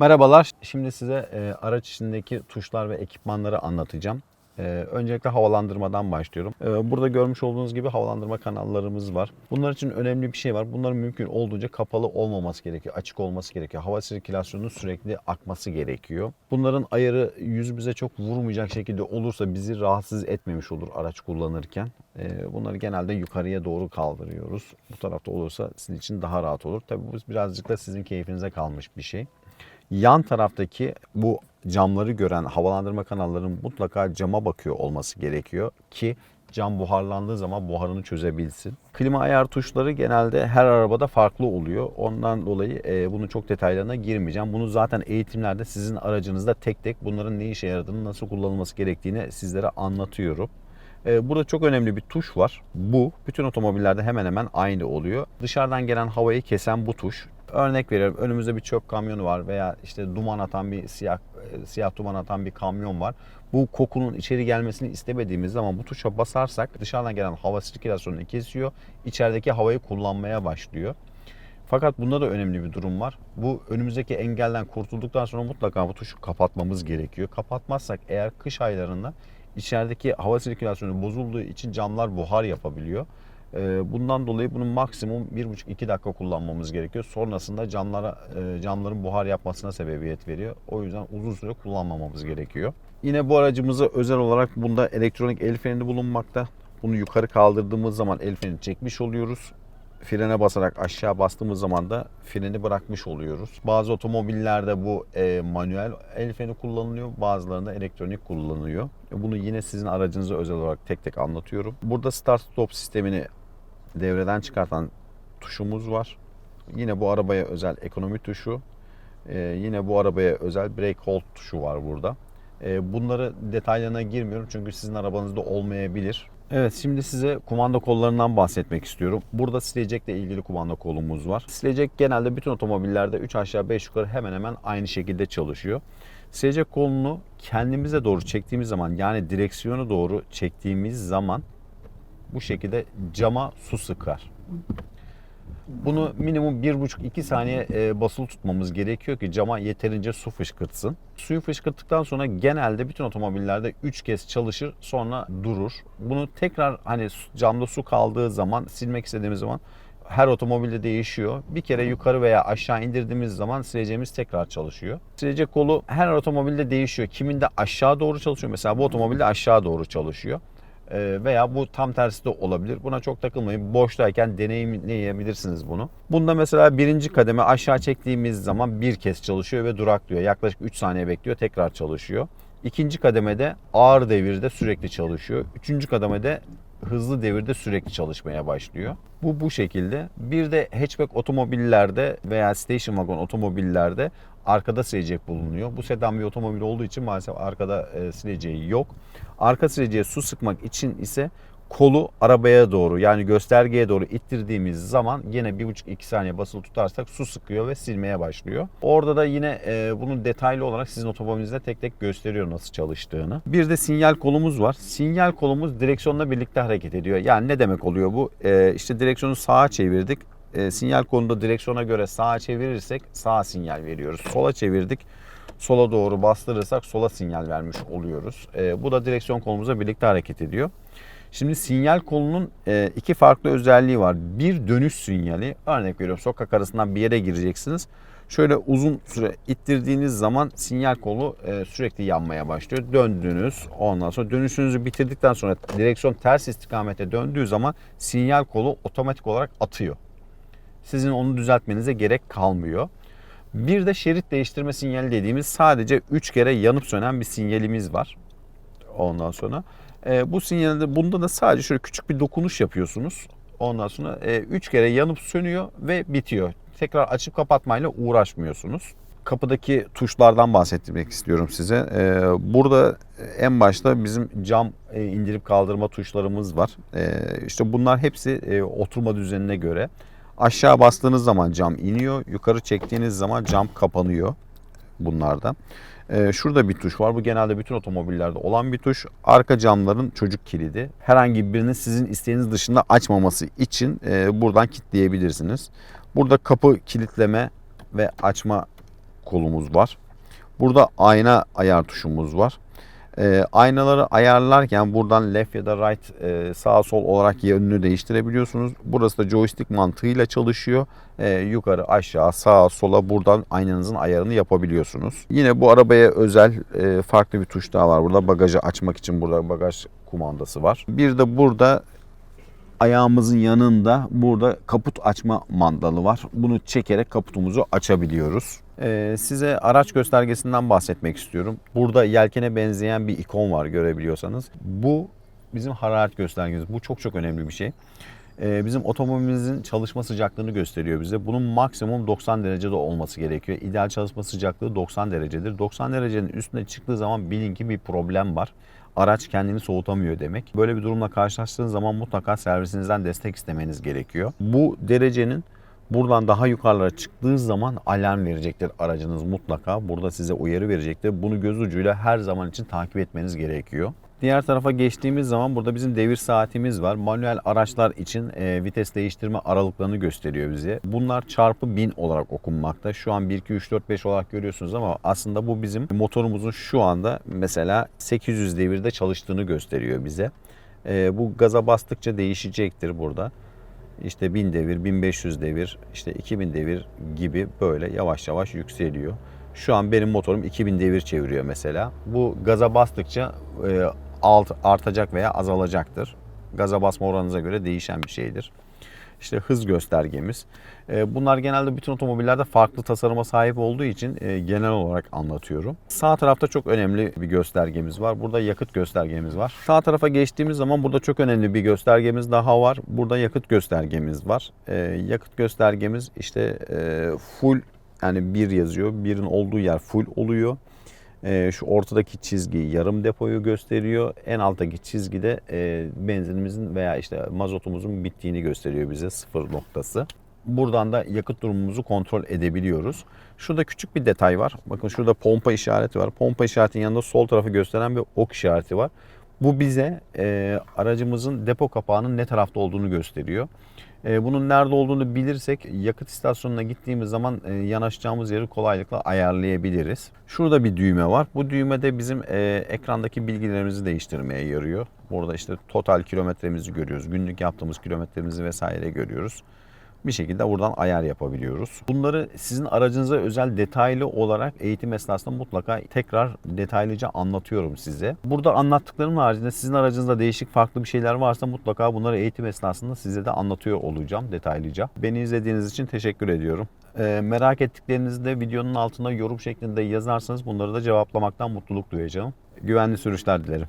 Merhabalar. Şimdi size e, araç içindeki tuşlar ve ekipmanları anlatacağım. E, öncelikle havalandırmadan başlıyorum. E, burada görmüş olduğunuz gibi havalandırma kanallarımız var. Bunlar için önemli bir şey var. Bunların mümkün olduğunca kapalı olmaması gerekiyor. Açık olması gerekiyor. Hava sirkülasyonunun sürekli akması gerekiyor. Bunların ayarı yüzümüze çok vurmayacak şekilde olursa bizi rahatsız etmemiş olur araç kullanırken. E, bunları genelde yukarıya doğru kaldırıyoruz. Bu tarafta olursa sizin için daha rahat olur. Tabii bu birazcık da sizin keyfinize kalmış bir şey. Yan taraftaki bu camları gören havalandırma kanallarının mutlaka cama bakıyor olması gerekiyor ki cam buharlandığı zaman buharını çözebilsin. Klima ayar tuşları genelde her arabada farklı oluyor. Ondan dolayı e, bunun çok detaylarına girmeyeceğim. Bunu zaten eğitimlerde sizin aracınızda tek tek bunların ne işe yaradığını, nasıl kullanılması gerektiğini sizlere anlatıyorum. E, Burada çok önemli bir tuş var. Bu bütün otomobillerde hemen hemen aynı oluyor. Dışarıdan gelen havayı kesen bu tuş. Örnek veriyorum önümüzde bir çöp kamyonu var veya işte duman atan bir siyah e, siyah duman atan bir kamyon var. Bu kokunun içeri gelmesini istemediğimiz zaman bu tuşa basarsak dışarıdan gelen hava sirkülasyonunu kesiyor. içerideki havayı kullanmaya başlıyor. Fakat bunda da önemli bir durum var. Bu önümüzdeki engelden kurtulduktan sonra mutlaka bu tuşu kapatmamız gerekiyor. Kapatmazsak eğer kış aylarında içerideki hava sirkülasyonu bozulduğu için camlar buhar yapabiliyor. Ee, Bundan dolayı bunun maksimum 1,5-2 dakika kullanmamız gerekiyor. Sonrasında camlara e, camların buhar yapmasına sebebiyet veriyor. O yüzden uzun süre kullanmamamız gerekiyor. Yine bu aracımıza özel olarak bunda elektronik el freni bulunmakta. Bunu yukarı kaldırdığımız zaman el freni çekmiş oluyoruz. Frene basarak aşağı bastığımız zaman da freni bırakmış oluyoruz. Bazı otomobillerde bu e, manuel el freni kullanılıyor. Bazılarında elektronik kullanılıyor. Bunu yine sizin aracınıza özel olarak tek tek anlatıyorum. Burada start stop sistemini devreden çıkartan tuşumuz var. Yine bu arabaya özel ekonomi tuşu. Ee, yine bu arabaya özel brake hold tuşu var burada. Ee, bunları detaylarına girmiyorum çünkü sizin arabanızda olmayabilir. Evet şimdi size kumanda kollarından bahsetmek istiyorum. Burada silecekle ilgili kumanda kolumuz var. Silecek genelde bütün otomobillerde 3 aşağı 5 yukarı hemen hemen aynı şekilde çalışıyor. Silecek kolunu kendimize doğru çektiğimiz zaman yani direksiyonu doğru çektiğimiz zaman bu şekilde cama su sıkar. Bunu minimum 1,5-2 saniye e, basılı tutmamız gerekiyor ki cama yeterince su fışkırtsın. Suyu fışkırttıktan sonra genelde bütün otomobillerde 3 kez çalışır sonra durur. Bunu tekrar hani camda su kaldığı zaman silmek istediğimiz zaman her otomobilde değişiyor. Bir kere yukarı veya aşağı indirdiğimiz zaman sileceğimiz tekrar çalışıyor. Silecek kolu her otomobilde değişiyor. Kiminde aşağı doğru çalışıyor. Mesela bu otomobilde aşağı doğru çalışıyor. Ee, veya bu tam tersi de olabilir. Buna çok takılmayın. Boştayken deneyimleyebilirsiniz bunu. Bunda mesela birinci kademe aşağı çektiğimiz zaman bir kez çalışıyor ve duraklıyor. Yaklaşık 3 saniye bekliyor tekrar çalışıyor. İkinci kademede ağır devirde sürekli çalışıyor. Üçüncü kademede hızlı devirde sürekli çalışmaya başlıyor. Bu bu şekilde. Bir de hatchback otomobillerde veya station wagon otomobillerde arkada silecek bulunuyor. Bu sedan bir otomobil olduğu için maalesef arkada e, sileceği yok. Arka sileceğe su sıkmak için ise kolu arabaya doğru yani göstergeye doğru ittirdiğimiz zaman yine 1,5-2 saniye basılı tutarsak su sıkıyor ve silmeye başlıyor. Orada da yine e, bunu detaylı olarak sizin otomobilinizde tek tek gösteriyor nasıl çalıştığını. Bir de sinyal kolumuz var. Sinyal kolumuz direksiyonla birlikte hareket ediyor. Yani ne demek oluyor bu? E, işte direksiyonu sağa çevirdik. E, sinyal kolunda direksiyona göre sağa çevirirsek sağa sinyal veriyoruz. Sola çevirdik sola doğru bastırırsak sola sinyal vermiş oluyoruz. E, bu da direksiyon kolumuzla birlikte hareket ediyor. Şimdi sinyal kolunun e, iki farklı özelliği var. Bir dönüş sinyali. Örnek veriyorum sokak arasından bir yere gireceksiniz. Şöyle uzun süre ittirdiğiniz zaman sinyal kolu e, sürekli yanmaya başlıyor. Döndünüz. Ondan sonra dönüşünüzü bitirdikten sonra direksiyon ters istikamete döndüğü zaman sinyal kolu otomatik olarak atıyor. Sizin onu düzeltmenize gerek kalmıyor. Bir de şerit değiştirme sinyali dediğimiz sadece 3 kere yanıp sönen bir sinyalimiz var. Ondan sonra e, bu sinyalde bunda da sadece şöyle küçük bir dokunuş yapıyorsunuz. Ondan sonra 3 kere yanıp sönüyor ve bitiyor. Tekrar açıp kapatmayla uğraşmıyorsunuz. Kapıdaki tuşlardan bahsetmek istiyorum size. E, burada en başta bizim cam e, indirip kaldırma tuşlarımız var. E, işte bunlar hepsi e, oturma düzenine göre. Aşağı bastığınız zaman cam iniyor. Yukarı çektiğiniz zaman cam kapanıyor bunlarda. Ee, şurada bir tuş var. Bu genelde bütün otomobillerde olan bir tuş. Arka camların çocuk kilidi. Herhangi birini sizin isteğiniz dışında açmaması için e, buradan kilitleyebilirsiniz. Burada kapı kilitleme ve açma kolumuz var. Burada ayna ayar tuşumuz var. Ee, aynaları ayarlarken buradan left ya da right e, sağ sol olarak yönünü değiştirebiliyorsunuz. Burası da joystick mantığıyla çalışıyor. Ee, yukarı aşağı sağa sola buradan aynanızın ayarını yapabiliyorsunuz. Yine bu arabaya özel e, farklı bir tuş daha var. Burada bagajı açmak için burada bagaj kumandası var. Bir de burada ayağımızın yanında burada kaput açma mandalı var. Bunu çekerek kaputumuzu açabiliyoruz. Ee, size araç göstergesinden bahsetmek istiyorum. Burada yelkene benzeyen bir ikon var görebiliyorsanız. Bu bizim hararet göstergemiz. Bu çok çok önemli bir şey. Ee, bizim otomobilimizin çalışma sıcaklığını gösteriyor bize. Bunun maksimum 90 derecede olması gerekiyor. İdeal çalışma sıcaklığı 90 derecedir. 90 derecenin üstüne çıktığı zaman bilin ki bir problem var araç kendini soğutamıyor demek. Böyle bir durumla karşılaştığınız zaman mutlaka servisinizden destek istemeniz gerekiyor. Bu derecenin buradan daha yukarılara çıktığı zaman alarm verecektir aracınız mutlaka. Burada size uyarı verecektir. Bunu göz ucuyla her zaman için takip etmeniz gerekiyor. Diğer tarafa geçtiğimiz zaman burada bizim devir saatimiz var. Manuel araçlar için e, vites değiştirme aralıklarını gösteriyor bize. Bunlar çarpı 1000 olarak okunmakta. Şu an 1, 2, 3, 4, 5 olarak görüyorsunuz ama aslında bu bizim motorumuzun şu anda mesela 800 devirde çalıştığını gösteriyor bize. E, bu gaza bastıkça değişecektir burada. İşte 1000 devir, 1500 devir, işte 2000 devir gibi böyle yavaş yavaş yükseliyor. Şu an benim motorum 2000 devir çeviriyor mesela. Bu gaza bastıkça e, alt artacak veya azalacaktır. Gaza basma oranınıza göre değişen bir şeydir. İşte hız göstergemiz. E, Bunlar genelde bütün otomobillerde farklı tasarıma sahip olduğu için e, genel olarak anlatıyorum. Sağ tarafta çok önemli bir göstergemiz var. Burada yakıt göstergemiz var. Sağ tarafa geçtiğimiz zaman burada çok önemli bir göstergemiz daha var. Burada yakıt göstergemiz var. E, Yakıt göstergemiz işte full yani bir yazıyor. Birin olduğu yer full oluyor. Ee, şu ortadaki çizgi yarım depoyu gösteriyor. En alttaki çizgide e, benzinimizin veya işte mazotumuzun bittiğini gösteriyor bize sıfır noktası. Buradan da yakıt durumumuzu kontrol edebiliyoruz. Şurada küçük bir detay var. Bakın şurada pompa işareti var. Pompa işaretinin yanında sol tarafı gösteren bir ok işareti var. Bu bize e, aracımızın depo kapağının ne tarafta olduğunu gösteriyor. E, bunun nerede olduğunu bilirsek yakıt istasyonuna gittiğimiz zaman e, yanaşacağımız yeri kolaylıkla ayarlayabiliriz. Şurada bir düğme var. Bu düğme de bizim e, ekrandaki bilgilerimizi değiştirmeye yarıyor. Burada işte total kilometremizi görüyoruz. Günlük yaptığımız kilometremizi vesaire görüyoruz bir şekilde buradan ayar yapabiliyoruz. Bunları sizin aracınıza özel detaylı olarak eğitim esnasında mutlaka tekrar detaylıca anlatıyorum size. Burada anlattıklarım haricinde sizin aracınızda değişik farklı bir şeyler varsa mutlaka bunları eğitim esnasında size de anlatıyor olacağım detaylıca. Beni izlediğiniz için teşekkür ediyorum. Ee, merak ettiklerinizi de videonun altına yorum şeklinde yazarsanız bunları da cevaplamaktan mutluluk duyacağım. Güvenli sürüşler dilerim.